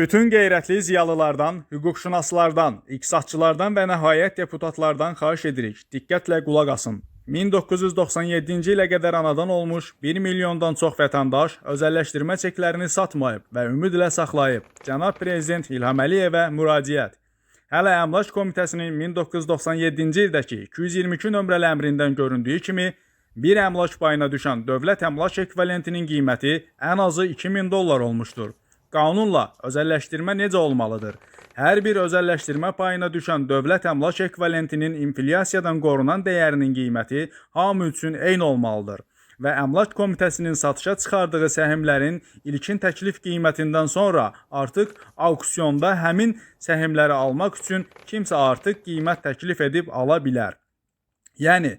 Bütün qeyrətli ziyalılardan, hüquqşünaslardan, iqtisadçılardan və nəhayət deputatlardan xahiş edirik, diqqətlə qulaq asın. 1997-ci ilə qədər anadan olmuş 1 milyondan çox vətəndaş özəlləşdirmə çeklərini satmayıb və ümidlə saxlayıb. Cənab Prezident İlham Əliyevə müraciət. Hələ Əmlak Komitəsinin 1997-ci ildəki 222 nömrəli əmrindən göründüyü kimi, bir əmlak payına düşən dövlət əmlak ekvivalentinin qiyməti ən azı 2000 dollar olmuşdur. Qanunla özəlləşdirmə necə olmalıdır? Hər bir özəlləşdirmə payına düşən dövlət əmlak ekvivalentinin inflyasiyadan qorunan dəyərinin qiyməti hamı üçün eyni olmalıdır və Əmlak Komitəsinin satışa çıxardığı səhmlərin ilkin təklif qiymətindən sonra artıq auksionda həmin səhmləri almaq üçün kimsə artıq qiymət təklif edib ala bilər. Yəni,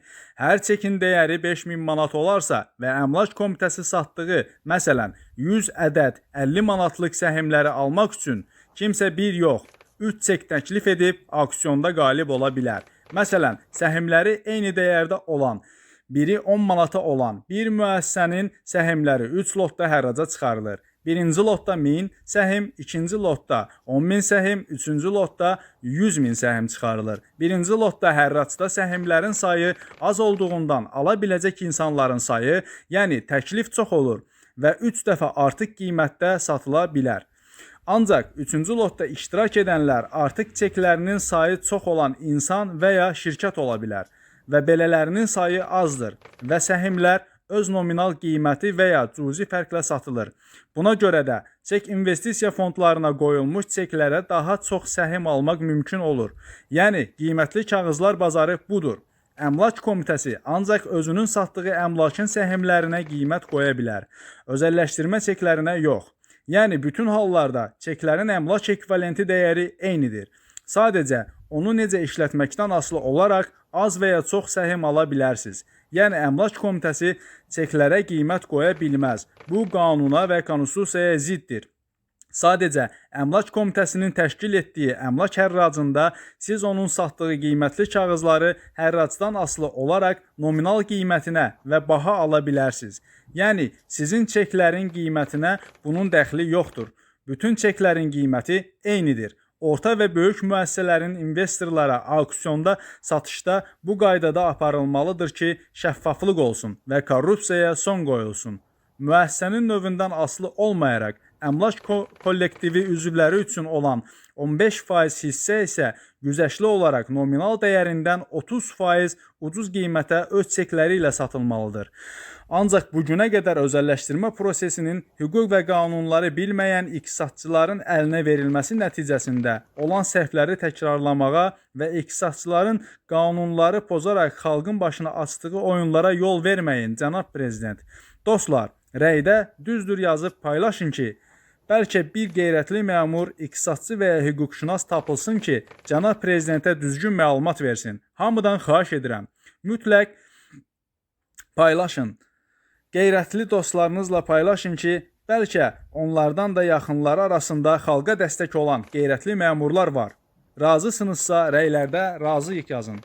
hər çekin dəyəri 5000 manat olarsa və Əmlak Komitəsi satdığı, məsələn, 100 ədəd 50 manatlıq səhmləri almaq üçün kimsə bir yox, 3 çek təklif edib auksionda qalib ola bilər. Məsələn, səhmləri eyni dəyərdə olan, biri 10 manata olan bir müəssisənin səhmləri 3 lotda hərraca çıxarılır. Birinci lotda 1000 səhim, ikinci lotda 10000 səhim, üçüncü lotda 100000 səhim çıxarılır. Birinci lotda hərracda səhimlərin sayı az olduğundan ala biləcək insanların sayı, yəni təklif çox olur və 3 dəfə artıq qiymətdə satıla bilər. Ancaq 3-cü lotda iştirak edənlər artıq çeklərinin sayı çox olan insan və ya şirkət ola bilər və belələrinin sayı azdır və səhmlər öz nominal qiyməti və ya cüzi fərqlə satılır. Buna görə də çek investisiya fondlarına qoyulmuş çeklərə daha çox səhim almaq mümkün olur. Yəni qiymətli kağızlar bazarı budur. Əmlak Komitəsi ancaq özünün satdığı əmlakın səhmlərinə qiymət qoya bilər. Özəlləşdirmə çeklərinə yox. Yəni bütün hallarda çeklərin əmlak ekvivalenti dəyəri eynidir. Sadəcə onu necə işlətməkdən asılı olaraq az və ya çox səhim ala bilərsiniz. Yəni Əmlak Komitəsi çeklərə qiymət qoya bilməz. Bu qanuna və konstitusiyaya ziddir. Sadəcə Əmlak Komitəsinin təşkil etdiyi əmlak hərracında siz onun satdığı qiymətli kağızları hərracdan asılı olaraq nominal qiymətinə və baha ala bilərsiniz. Yəni sizin çeklərin qiymətinə bunun dəxli yoxdur. Bütün çeklərin qiyməti eynidir. Orta və böyük müəssisələrin investorlara auksionda satışda bu qaydada aparılmalıdır ki, şəffaflıq olsun və korrupsiyaya son qoyulsun. Müəssisənin növündən asılı olmayaraq əmlak ko kollektivi üzvləri üçün olan 15% hissə isə güzəştli olaraq nominal dəyərindən 30% ucuz qiymətə öz çekləri ilə satılmalıdır. Ancaq bu günə qədər özəlləşdirmə prosesinin hüquq və qanunları bilməyən iqtisadçıların əlinə verilməsi nəticəsində olan səhvləri təkrarlamağa və iqtisadçıların qanunları pozaraq xalqın başına açdığı oyunlara yol verməyin, cənab prezident. Dostlar, rəydə düzdür yazıb paylaşın ki, bəlkə bir qeyrətli məmur, iqtisadçı və ya hüquqşünas tapılsın ki, cənab prezidentə düzgün məlumat versin. Hamıdan xahiş edirəm. Mütləq paylaşın. Qeyrətli dostlarınızla paylaşın ki, bəlkə onlardan da yaxınları arasında xalqa dəstək olan qeyrətli məmurlar var. Razısınızsa rəylərdə razıyıq yazın.